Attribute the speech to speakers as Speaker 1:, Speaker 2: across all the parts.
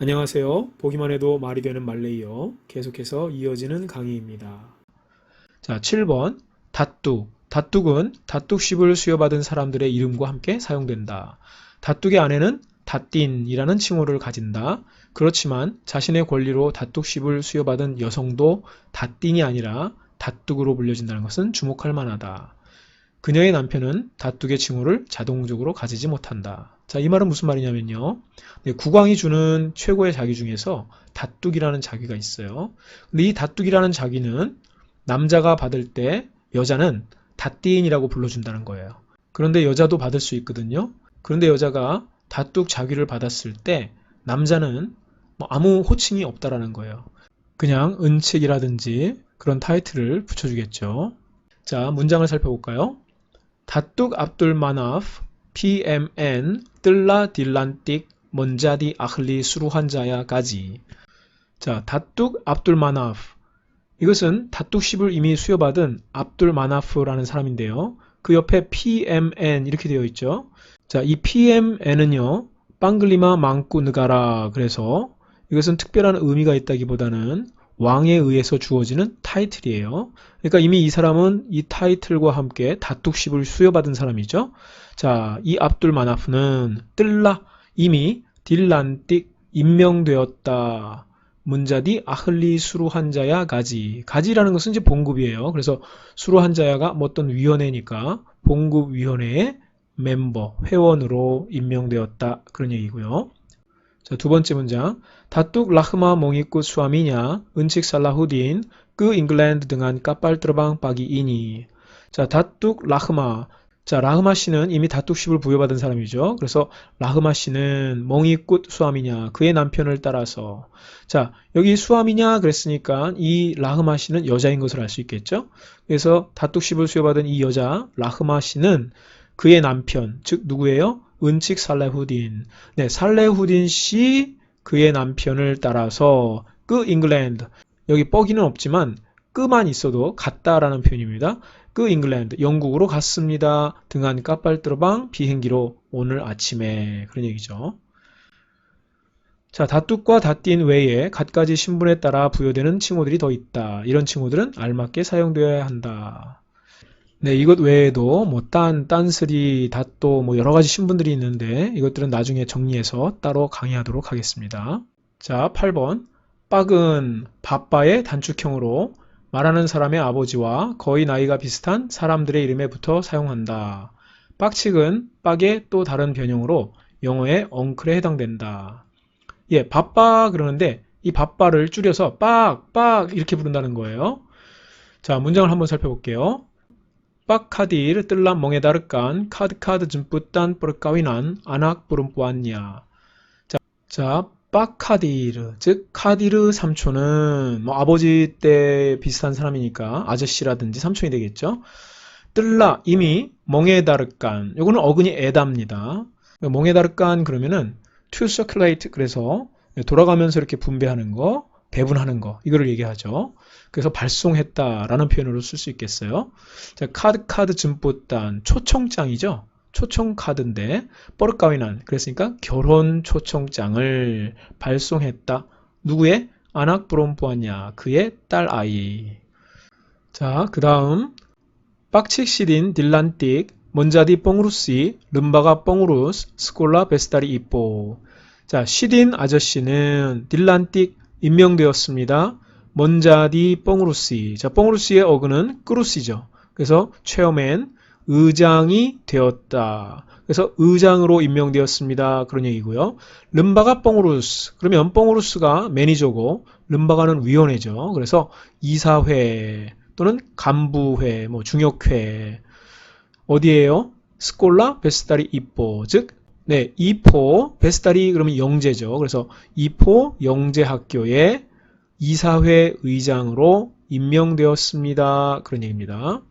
Speaker 1: 안녕하세요. 보기만 해도 말이 되는 말레이어 계속해서 이어지는 강의입니다. 자, 7번 다뚝. 다뚝은 다뚝십을 수여받은 사람들의 이름과 함께 사용된다. 다뚝의 아내는 다띵이라는 칭호를 가진다. 그렇지만 자신의 권리로 다뚝십을 수여받은 여성도 다띵이 아니라 다뚝으로 불려진다는 것은 주목할 만하다. 그녀의 남편은 다뚝의 칭호를 자동적으로 가지지 못한다. 자, 이 말은 무슨 말이냐면요. 네, 국왕이 주는 최고의 자기 중에서 다뚝이라는 자기가 있어요. 근데 이 다뚝이라는 자기는 남자가 받을 때 여자는 다띠인이라고 불러준다는 거예요. 그런데 여자도 받을 수 있거든요. 그런데 여자가 다뚝 자귀를 받았을 때 남자는 뭐 아무 호칭이 없다라는 거예요. 그냥 은칙이라든지 그런 타이틀을 붙여주겠죠. 자, 문장을 살펴볼까요? 다뚝 압둘 마나프 PMN 뜰라 딜란틱 먼자디 아클리 수루한자야까지 자, 다뚝 압둘 마나프 이것은 다뚝 10을 이미 수여받은 압둘 마나프라는 사람인데요. 그 옆에 PMN 이렇게 되어 있죠. 자, 이 PMN은요. 빵글리마 망꾸 느가라 그래서 이것은 특별한 의미가 있다기보다는 왕에 의해서 주어지는 타이틀이에요. 그러니까 이미 이 사람은 이 타이틀과 함께 다뚝십을 수여받은 사람이죠. 자, 이 압둘 마나프는 뜰라 이미 딜란띡 임명되었다. 문자디 아흘리 수루한자야 가지. 가지라는 것은 이제 봉급이에요. 그래서 수루한자야가 뭐 어떤 위원회니까 봉급위원회의 멤버, 회원으로 임명되었다. 그런 얘기고요. 자, 두 번째 문장. 다뚝 라흐마 몽이꾸 수아미냐? 은칙 살라후딘 그 잉글랜드 등한 까빨 뜨러방 빠기 이니. 자 다뚝 라흐마. 자 라흐마 씨는 이미 다뚝십을 부여받은 사람이죠. 그래서 라흐마 씨는 몽이꾼 수아미냐? 그의 남편을 따라서. 자 여기 수아미냐? 그랬으니까 이 라흐마 씨는 여자인 것을 알 수 있겠죠? 그래서 다뚝십을 수여받은 이 여자 라흐마 씨는 그의 남편 즉 누구예요 은칙 살레후딘 네 살레후딘 씨 그의 남편을 따라서 그 잉글랜드 여기 뻐기는 없지만 끄만 있어도 갔다라는 표현입니다. 그 잉글랜드 영국으로 갔습니다. 등한 까빨뜨러방 비행기로 오늘 아침에 그런 얘기죠. 자, 다뚝과 다띤 외에 갖가지 신분에 따라 부여되는 칭호들이 더 있다. 이런 칭호들은 알맞게 사용되어야 한다. 네, 이것 외에도 뭐 딴, 딴스리, 다또 뭐 여러 가지 신분들이 있는데 이것들은 나중에 정리해서 따로 강의하도록 하겠습니다. 자, 8번. 빡은 바빠의 단축형으로 말하는 사람의 아버지와 거의 나이가 비슷한 사람들의 이름에 붙어 사용한다. 빡칙은 빡의 또 다른 변형으로 영어의 엉클에 해당된다. 예, 바빠 그러는데 이 바빠를 줄여서 빡, 빡 이렇게 부른다는 거예요. 자, 문장을 한번 살펴볼게요. 빡카디를 뜰란 멍에다르깐 카드카드 줌뿌딴 뿌르까위난 아낙 부름뿌안냐. 자, 자 빡카디르. 즉 카디르 삼촌은 뭐 아버지 때 비슷한 사람이니까 아저씨라든지 삼촌이 되겠죠? 뜰라 이미 멍에다르깐. 요거는 어근이 에답니다. 멍에다르깐 그러면은 to circulate 그래서 돌아가면서 이렇게 분배하는 거 배분하는 거 이거를 얘기하죠. 그래서 발송했다라는 표현으로 쓸 수 있겠어요. 자, 카드 카드 줌뽀단 초청장이죠. 초청 카드인데 뻐르까위난 그랬으니까 결혼 초청장을 발송했다. 누구의 아낙 브롬뿌았냐 그의 딸 아이. 자, 그다음 빡칙시딘 딜란틱 먼자디 뻥루시 름바가 뻥루스 스콜라 베스다리 이뽀. 자, 시딘 아저씨는 딜란틱 임명되었습니다. 먼자디 뻥루시. 자, 뻥루시의 어근은 끄루시죠. 그래서 체어맨 의장이 되었다. 그래서 의장으로 임명되었습니다. 그런 얘기고요. 름바가 뻥우루스. 그러면 뻥우루스가 매니저고 름바가는 위원회죠. 그래서 이사회 또는 간부회, 뭐 중역회 어디에요? 스콜라 베스다리 이뽀 즉 네, 이포 베스다리 그러면 영재죠. 그래서 이포 영재학교의 이사회 의장으로 임명되었습니다. 그런 얘기입니다.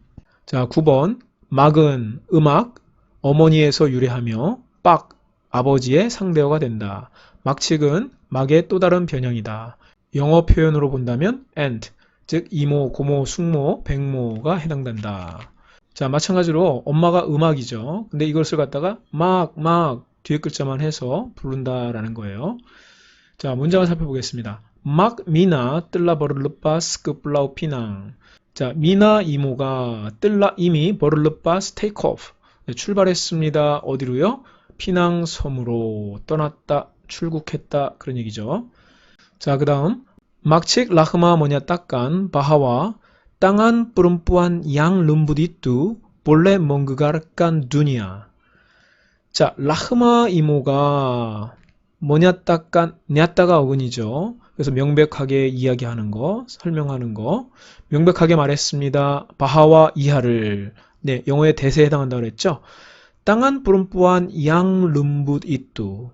Speaker 1: 자, 9번 막은 음악 어머니에서 유래하며 빡 아버지의 상대어가 된다. 막칙은 막의 또 다른 변형이다. 영어 표현으로 본다면 and 즉 이모, 고모, 숙모, 백모가 해당된다. 자, 마찬가지로 엄마가 음악이죠. 근데 이것을 갖다가 막, 막 뒤에 글자만 해서 부른다라는 거예요. 자, 문장을 살펴보겠습니다. 막 미나 뜰라 버르르바스 급블라우 피낭. 자, 미나 이모가 뜰라 이미 버르르바스 테이크 오프. 네, 출발했습니다. 어디로요? 피낭 섬으로 떠났다, 출국했다 그런 얘기죠. 자, 그다음 막칙 라흐마 뭐냐 딱간 바하와 땅안 뿌름뿌한 양 름부디뚜 본래 멍그가르깐 두니아. 자, 라흐마 이모가 뭐냐 딱간 냐따가 어근이죠. 그래서 명백하게 이야기하는 거, 설명하는 거. 명백하게 말했습니다. 바하와 이하를 네, 영어의 대세에 해당한다고 그랬죠. 땅안 뿌름뿌한 양 름붓 이뚜.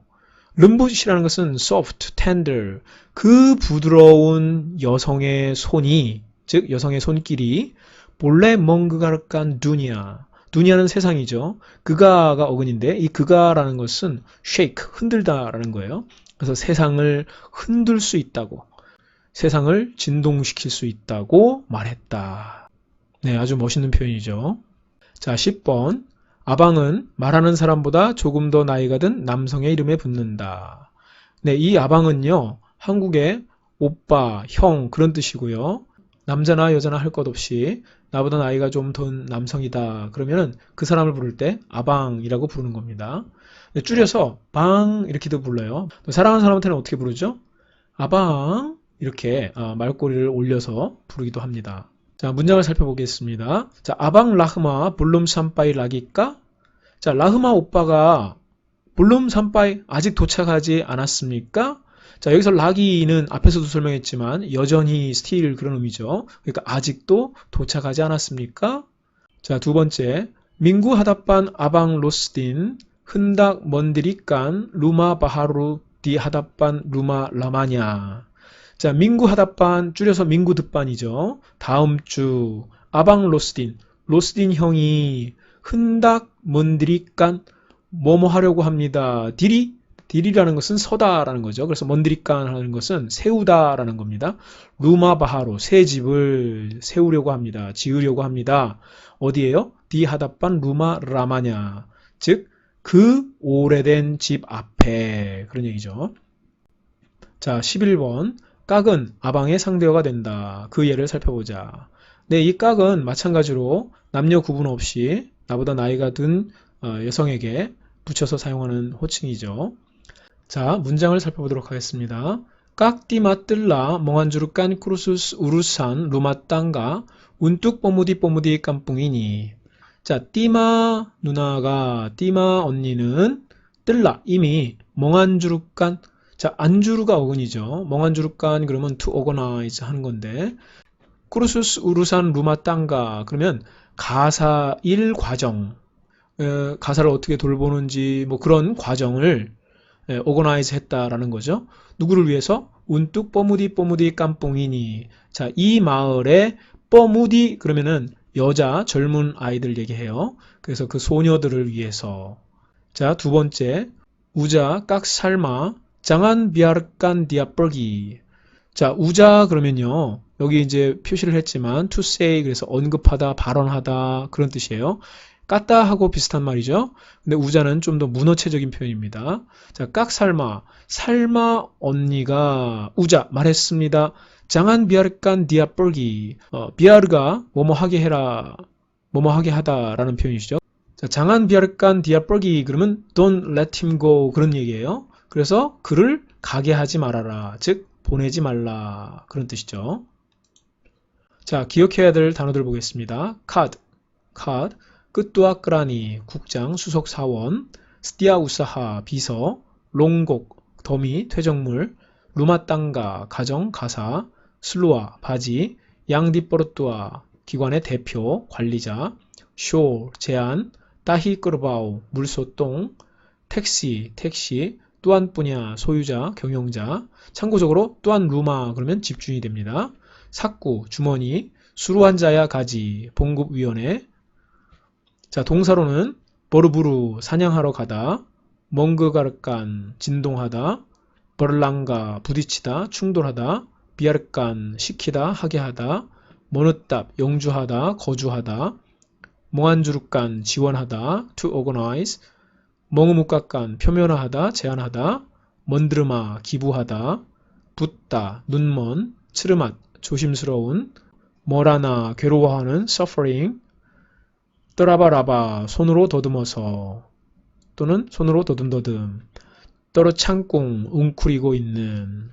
Speaker 1: 름붓이라는 것은 soft, tender. 그 부드러운 여성의 손이, 즉 여성의 손길이 본래 멍그가르깐 두니아. 두니아는 세상이죠. 그가가 어근인데 이 그가라는 것은 shake, 흔들다라는 거예요. 그래서 세상을 흔들 수 있다고, 세상을 진동시킬 수 있다고 말했다. 네, 아주 멋있는 표현이죠. 자, 10번. 아방은 말하는 사람보다 조금 더 나이가 든 남성의 이름에 붙는다. 네, 이 아방은요, 한국의 오빠, 형, 그런 뜻이고요. 남자나 여자나 할 것 없이 나보다 나이가 좀든 남성이다. 그러면은 그 사람을 부를 때 아방이라고 부르는 겁니다. 네, 줄여서 방 이렇게도 불러요. 또 사랑하는 사람한테는 어떻게 부르죠? 아방 이렇게 아, 말꼬리를 올려서 부르기도 합니다. 자, 문장을 살펴보겠습니다. 자, 아방 라흐마 볼룸 삼바이 라기까? 자, 라흐마 오빠가 볼룸 삼바이 아직 도착하지 않았습니까? 자, 여기서 라기는 앞에서도 설명했지만 여전히 스틸 그런 의미죠. 그러니까 아직도 도착하지 않았습니까? 자, 두 번째. 민구 하다반 아방 로스딘 흔닥 먼디리깐 루마 바하루 디 하다반 루마 라마냐. 자, 민구 하다반 줄여서 민구 듣반이죠. 다음 주 아방 로스딘 로스딘 형이 흔닥 먼디리깐 뭐뭐 하려고 합니다. 디리 딜이라는 것은 서다라는 거죠. 그래서 먼드리깐 하는 것은 세우다라는 겁니다. 루마바하로 새 집을 세우려고 합니다. 지으려고 합니다. 어디에요? 디하다반 루마 라마냐. 즉, 그 오래된 집 앞에. 그런 얘기죠. 자, 11번. 깍은 아방의 상대어가 된다. 그 예를 살펴보자. 네, 이 깍은 마찬가지로 남녀 구분 없이 나보다 나이가 든 어, 여성에게 붙여서 사용하는 호칭이죠. 자, 문장을 살펴보도록 하겠습니다. 깍띠마 뜰라 멍한주르 깐 크루스스 우루산 루마 땅가 운뚝 뽀무디 뽀무디 깜뿡이니 자, 띠마 누나가 띠마 언니는 뜰라 이미 멍한주르 깐 자, 안주르가 어근이죠. 멍한주르 깐 그러면 to organize 하는 건데 크루스스 우루산 루마 땅가 그러면 가사 일 과정 에, 가사를 어떻게 돌보는지 뭐 그런 과정을 예, 오거나이즈 했다라는 거죠. 누구를 위해서? 운뚝 뻐무디 뻐무디 깜뽕이니. 자, 이 마을에 뻐무디 그러면은 여자 젊은 아이들 얘기해요. 그래서 그 소녀들을 위해서. 자, 두 번째. 우자 깍 살마 장안 비아르깐 디아뻘기. 자, 우자 그러면요. 여기 이제 표시를 했지만 to say 그래서 언급하다, 발언하다 그런 뜻이에요. 깠다 하고 비슷한 말이죠. 근데 우자는 좀 더 문어체적인 표현입니다. 자, 깍살마. 살마 언니가 우자 말했습니다. 장한 비아르깐 디아뻘기. 어, 비아르가 뭐뭐 하게 해라. 뭐뭐 하게 하다라는 표현이죠. 자, 장한 비아르깐 디아뻘기 그러면 don't let him go 그런 얘기예요. 그래서 그를 가게 하지 말아라. 즉 보내지 말라. 그런 뜻이죠. 자, 기억해야 될 단어들 보겠습니다. card, card. 끝두아 끄라니 국장 수석 사원 스티아 우사하 비서 롱곡 더미 퇴적물 루마 땅가 가정 가사 슬루아 바지 양디뽀르뚜아 기관의 대표 관리자 쇼 제안 따히 끄르바우 물소똥 택시 택시 또한 뿌냐 소유자 경영자 참고적으로 또한 루마 그러면 집주인이 됩니다. 삭구 주머니 수루한자야 가지 봉급위원회 자, 동사로는 버르부루 사냥하러 가다, 멍그가르깐 진동하다, 버랑가 부딪히다, 충돌하다, 비아르깐 시키다, 하게 하다, 머느답 영주하다, 거주하다, 몽안주르깐 지원하다, to organize, 멍우묵가깐 표면화하다, 제안하다, 먼드르마, 기부하다, 붓다, 눈먼, 츠르맛, 조심스러운, 머라나, 괴로워하는, suffering, 떠라바라바, 손으로 더듬어서, 또는 손으로 더듬더듬, 떨어창꿍, 웅크리고 있는,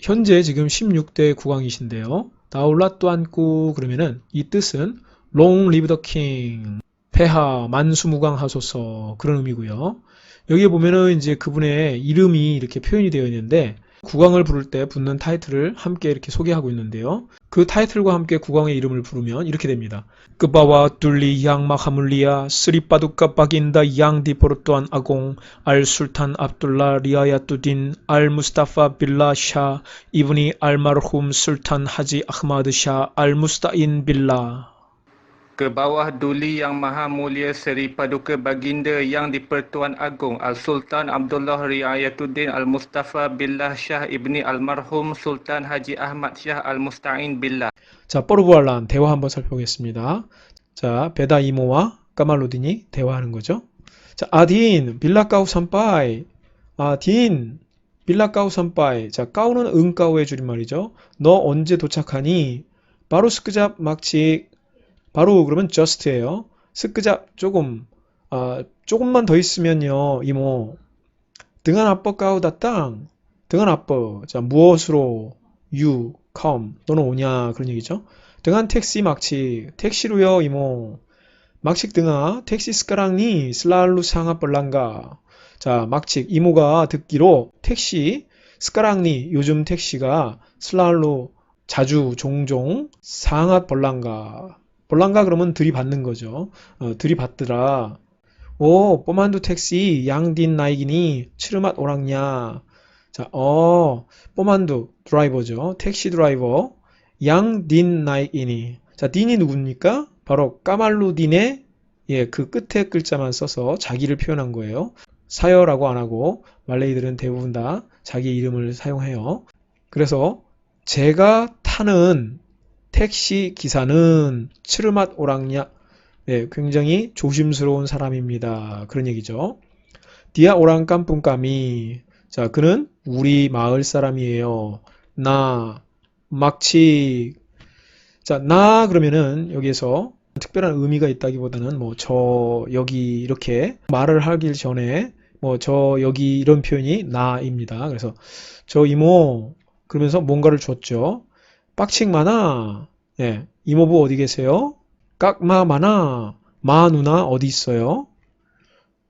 Speaker 1: 현재 지금 16대 국왕이신데요. 나올라 또 안고 그러면은 이 뜻은 live the king, 폐하 만수무강하소서 그런 의미고요. 여기에 보면은 이제 그분의 이름이 이렇게 표현이 되어 있는데 국왕을 부를 때 붙는 타이틀을 함께 이렇게 소개하고 있는데요. 그 타이틀과 함께 국왕의 이름을 부르면 이렇게 됩니다. 끄바와 둘리 양 마하물리아 스리빠두카 바긴다 양 디포르토안 아공 알 술탄 압둘라 리아야뚜딘 알 무스타파 빌라 샤 이브니 알 마르훔 술탄 하지 아흐마드 샤 알 무스타인 빌라
Speaker 2: ke bawah Duli Yang Maha Mulia Seri Paduka Baginda Yang di-Pertuan Agong Al-Sultan Abdullah Riayatuddin Al-Mustafa Billah Shah Ibni Almarhum Sultan Haji Ahmad Shah Al-Musta'in Billah
Speaker 1: 자, 뽀르부알란 대화 한번 살펴보겠습니다. 자, 베다 이모와 까말로딘이 대화하는 거죠. 자, 아딘, 빌라까우 선빠이. 아딘, 빌라까우 선빠이. 자, 까우는 은까우의 줄임말이죠. 너 언제 도착하니? 바로 스크잡 막치. 바로 그러면 just예요. 스크잡 조금, 아, 조금만 더 있으면요, 이모. 등한 아빠 까우다 땅. 등한 아빠. 자, 무엇으로? you, come. 너는 오냐? 그런 얘기죠. 등한 택시 막치. 택시로요, 이모. 막식 등하 택시 스카랑니 슬랄루 상하 벌랑가. 자, 막칙 이모가 듣기로 택시 스카랑니 요즘 택시가 슬랄루 자주 종종 상하 벌랑가. 벌랑가 그러면 들이받는 거죠. 어, 들이받더라. 오, 뽀만두 택시 양딘 나이기니 치르맛 오랑냐. 자, 어, 뽀만두 드라이버죠. 택시 드라이버 양딘 나이기니. 자, 딘이 누굽니까? 바로 까말루딘의 예, 그 끝에 글자만 써서 자기를 표현한 거예요. 사여라고 안 하고 말레이들은 대부분 다 자기 이름을 사용해요. 그래서 제가 타는 택시 기사는 츠르맛 오랑냐 네, 굉장히 조심스러운 사람입니다. 그런 얘기죠. 디아 오랑 깜뿡까미 자, 그는 우리 마을 사람이에요. 나 막치 자, 나 그러면은 여기에서 특별한 의미가 있다기보다는 뭐 저 여기 이렇게 말을 하길 전에 뭐 저 여기 이런 표현이 나입니다. 그래서 저 이모 그러면서 뭔가를 줬죠. 빡칭 많아. 예. 이모부 어디 계세요? 깍마 많아. 마 누나 어디 있어요?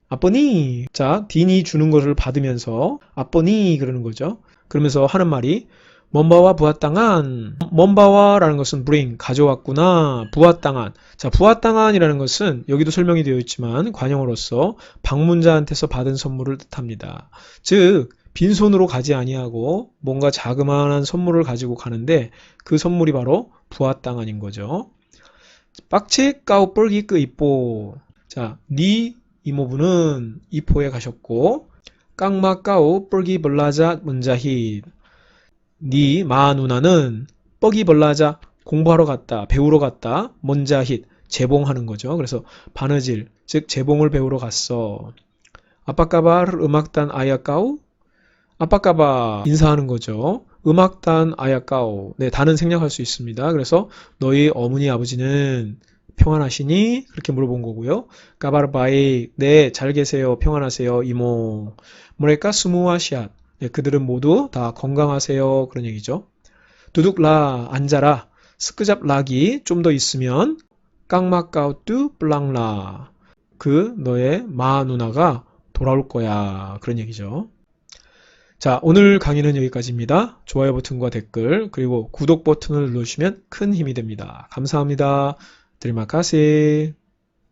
Speaker 1: 아빠니. 자, 딘이 주는 것을 받으면서 아빠니 그러는 거죠. 그러면서 하는 말이 먼바와 부하땅한 먼바와라는 것은 bring 가져왔구나 부하땅한 자 부하땅한이라는 것은 여기도 설명이 되어 있지만 관용어로서 방문자한테서 받은 선물을 뜻합니다. 즉 빈손으로 가지 아니하고 뭔가 자그마한 선물을 가지고 가는데 그 선물이 바로 부하땅한인 거죠. 빡치 까우 뻘기 끄 이뽀 자 니 이모부는 이포에 가셨고 깡마 까우 뻘기 벌라자 문자히 네마 누나는 뻐기 벌라자 공부하러 갔다, 배우러 갔다, 먼자힛, 재봉하는 거죠. 그래서 바느질, 즉 재봉을 배우러 갔어. 아빠까바 음악단 아야까우? 아빠까바 인사하는 거죠. 음악단 아야까우. 네, 단은 생략할 수 있습니다. 그래서 너희 어머니 아버지는 평안하시니? 그렇게 물어본 거고요. 까바르바이, 네, 잘 계세요. 평안하세요. 이모. 뭐랄까, 스무아시앗. 네, 그들은 모두 다 건강하세요. 그런 얘기죠. 두둑라, 앉아라. 스크잡 락이 좀 더 있으면 깡마까우뚜 블랑라. 그 너의 마 누나가 돌아올 거야. 그런 얘기죠. 자, 오늘 강의는 여기까지입니다. 좋아요 버튼과 댓글, 그리고 구독 버튼을 눌러주시면 큰 힘이 됩니다. 감사합니다. 드리마카세.